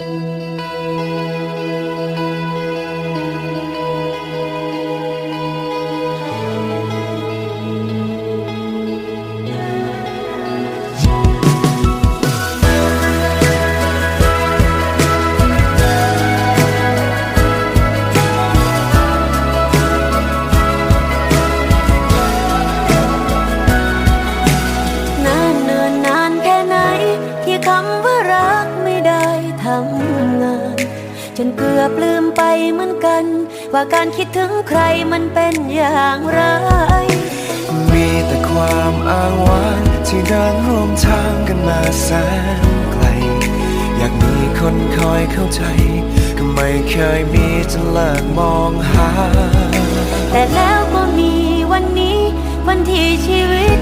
น งาน จนเกือบลืมไปเหมือนกัน ว่าการคิดถึงใครมันเป็นอย่างไร มีแต่ความอ้างว้างที่เดินร่วมทางกันมาแสนไกล อยากมีคนคอยเข้าใจ ก็ไม่เคยมีจนเลิกมองหา แต่แล้วก็มีวันนี้วันที่ชีวิต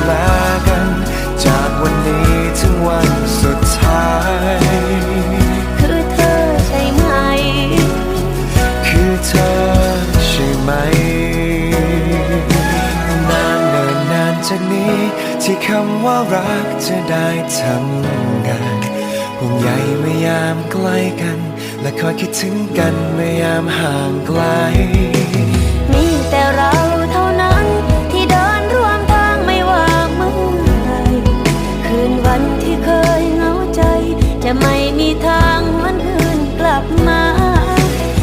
ที่คำว่ารักจะได้ทำงานห่วงใยเมื่อยามใกล้กัน และคอยคิดถึงกันเมื่อยามห่างไกล มีแต่เราเท่านั้นที่เดินร่วมทางไม่ว่าเมื่อไหรคืนวันที่เคยเหงาใจ จะไม่มีทางวันอื่นกลับมา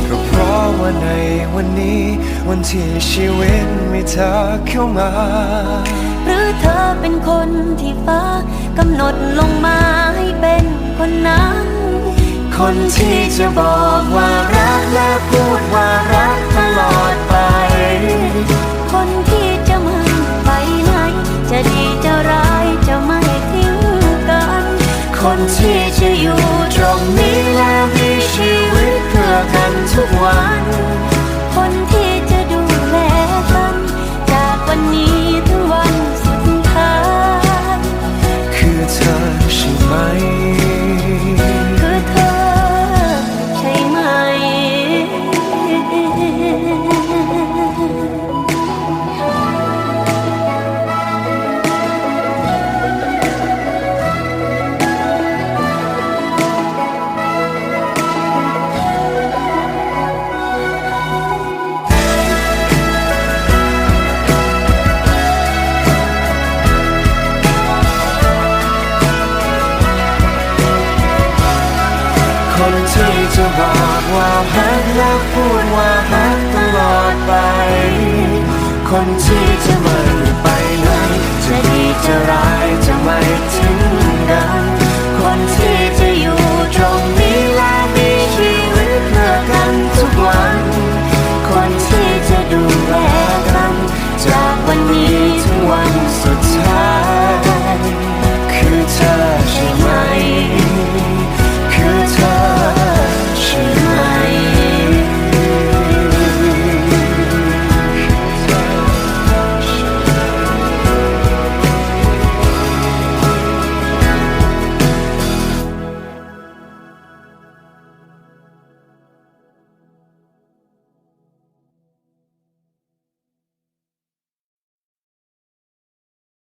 ก็เพราะว่าในวันนี้ วันที่ชีวิตมีเธอเข้ามา หรือเธอเป็นคนที่ฟ้ากำหนดลงมาให้เป็นคนนั้น คนที่จะบอกว่ารักและพูดว่ารักตลอดไป คนที่จะไม่ไปไหน จะดีจะร้ายจะไม่ทิ้งกัน คนที่จะอยู่ตรงนี้และมีชีวิตเพื่อกันทุกวัน คนที่ คนที่จะบอกว่าฮักและพูดว่าฮักตลอดไป คนที่จะมัน